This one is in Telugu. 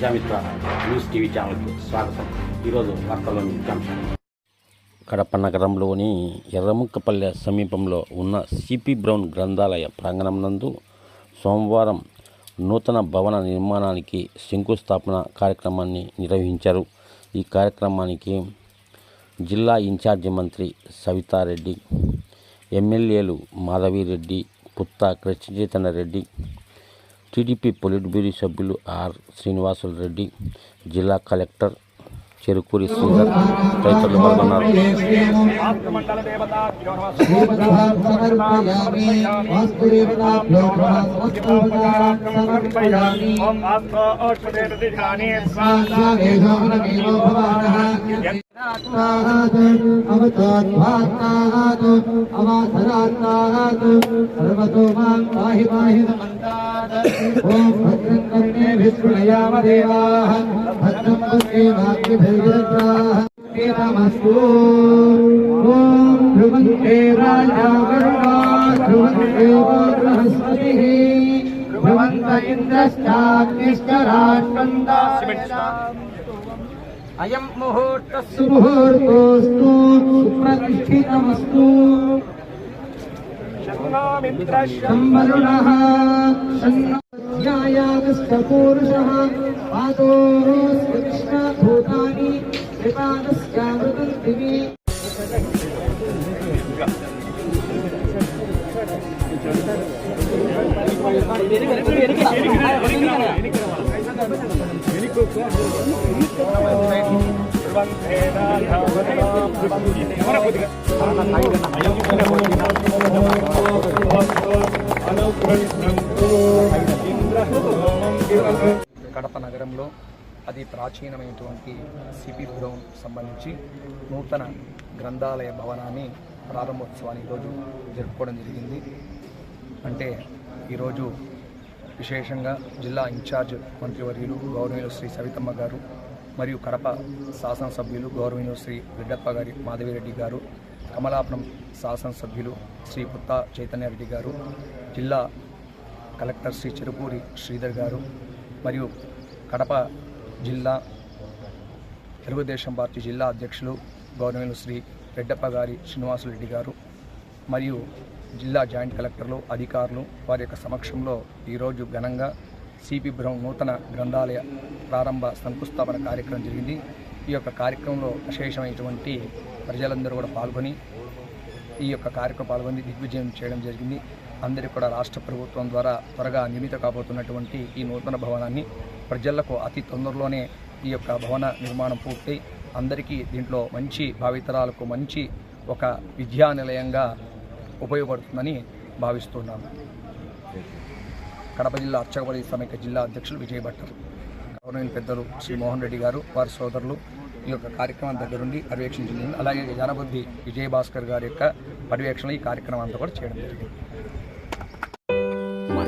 ప్రజామిత్ర న్యూస్ టీవీ ఛానల్కి స్వాగతం. ఈరోజు వార్తల్లోని ముఖ్యాంశాలు కడప నగరంలోని ఎర్రముక్కపల్లె సమీపంలో ఉన్న సిపి బ్రౌన్ గ్రంథాలయ ప్రాంగణం నందు సోమవారం నూతన భవన నిర్మాణానికి శంకుస్థాపన కార్యక్రమాన్ని నిర్వహించారు. ఈ కార్యక్రమానికి జిల్లా ఇన్ఛార్జి మంత్రి సవితారెడ్డి ఎమ్మెల్యేలు Madhavi Reddy Putta Krishna Chaitanya Reddy TDP politburo సభ్యులు ఆర్ శ్రీనివాసులు రెడ్డి జిల్లా కలెక్టర్ చెరుకూరి శ్రీధర్ రైతులు పాల్గొన్నారు. అవతాత్వాత్తాత్ అవాసరాత్తాత్ సర్వతో మాం పాహి పాహి సమంతాత్ ओम भद्रं कर्णे विष्णुयाम देवाः भद्रं पश्ये वाग्भिर्यत्राः नमस्तु। ॐ ध्रुवन्ते राजावरुणा ध्रुवन्देव बृहस्पतिः ध्रुवन्त सुप्रतिष्ठितमस्तु। शम्नामिन्द्रः सन्नयानस्तपूरुषः पादोस्कृष्ण भूतानि कृपादस्यामृतन्दिवि ೇನಾ అతి ప్రాచీనమైనటువంటి సిపి గ్రౌండ్ సంబంధించి నూతన గ్రంథాలయ భవనాన్ని ప్రారంభోత్సవాన్ని ఈరోజు జరుపుకోవడం జరిగింది. అంటే ఈరోజు విశేషంగా జిల్లా ఇన్ఛార్జ్ మంత్రివర్యులు గౌరవనీయులు శ్రీ సవితమ్మ గారు మరియు కడప శాసనసభ్యులు గౌరవనీయులు శ్రీ రెడ్డప్ప గారి మాధవిరెడ్డి గారు కమలాపురం శాసనసభ్యులు శ్రీ పుత్తా చైతన్యారెడ్డి గారు జిల్లా కలెక్టర్ శ్రీ చెరుపూరి శ్రీధర్ గారు మరియు కడప జిల్లా తెలుగుదేశం పార్టీ జిల్లా అధ్యక్షులు గౌరవనీయులు శ్రీ రెడ్డప్ప గారి శ్రీనివాసరెడ్డి గారు మరియు జిల్లా జాయింట్ కలెక్టర్లు అధికారులు వారి యొక్క సమక్షంలో ఈరోజు ఘనంగా సిపి బ్రౌన్ నూతన గ్రంథాలయ ప్రారంభ శంకుస్థాపన కార్యక్రమం జరిగింది. ఈ యొక్క కార్యక్రమంలో విశేషమైనటువంటి ప్రజలందరూ కూడా పాల్గొని ఈ యొక్క కార్యక్రమం పాల్గొని దిగ్విజయం చేయడం జరిగింది. అందరికీ కూడా రాష్ట్ర ప్రభుత్వం ద్వారా త్వరగా నిర్మిత కాబోతున్నటువంటి ఈ నూతన భవనాన్ని ప్రజలకు అతి తొందరలోనే ఈ యొక్క భవన నిర్మాణం పూర్తి అందరికీ దీంట్లో మంచి భావితరాలకు మంచి ఒక విద్యా నిలయంగా ఉపయోగపడుతుందని భావిస్తున్నాను. కడప జిల్లా అర్చకపల్లి సమైక్య జిల్లా అధ్యక్షులు విజయభట్టర్ గవర్నమెంట్ పెద్దలు శ్రీ మోహన్ రెడ్డి గారు వారి సోదరులు ఈ యొక్క కార్యక్రమం దగ్గరుండి పర్యవేక్షించింది అలాగే జానబుద్ధి విజయభాస్కర్ గారి యొక్క పర్యవేక్షణ ఈ కార్యక్రమం అంతా కూడా చేయడం జరిగింది.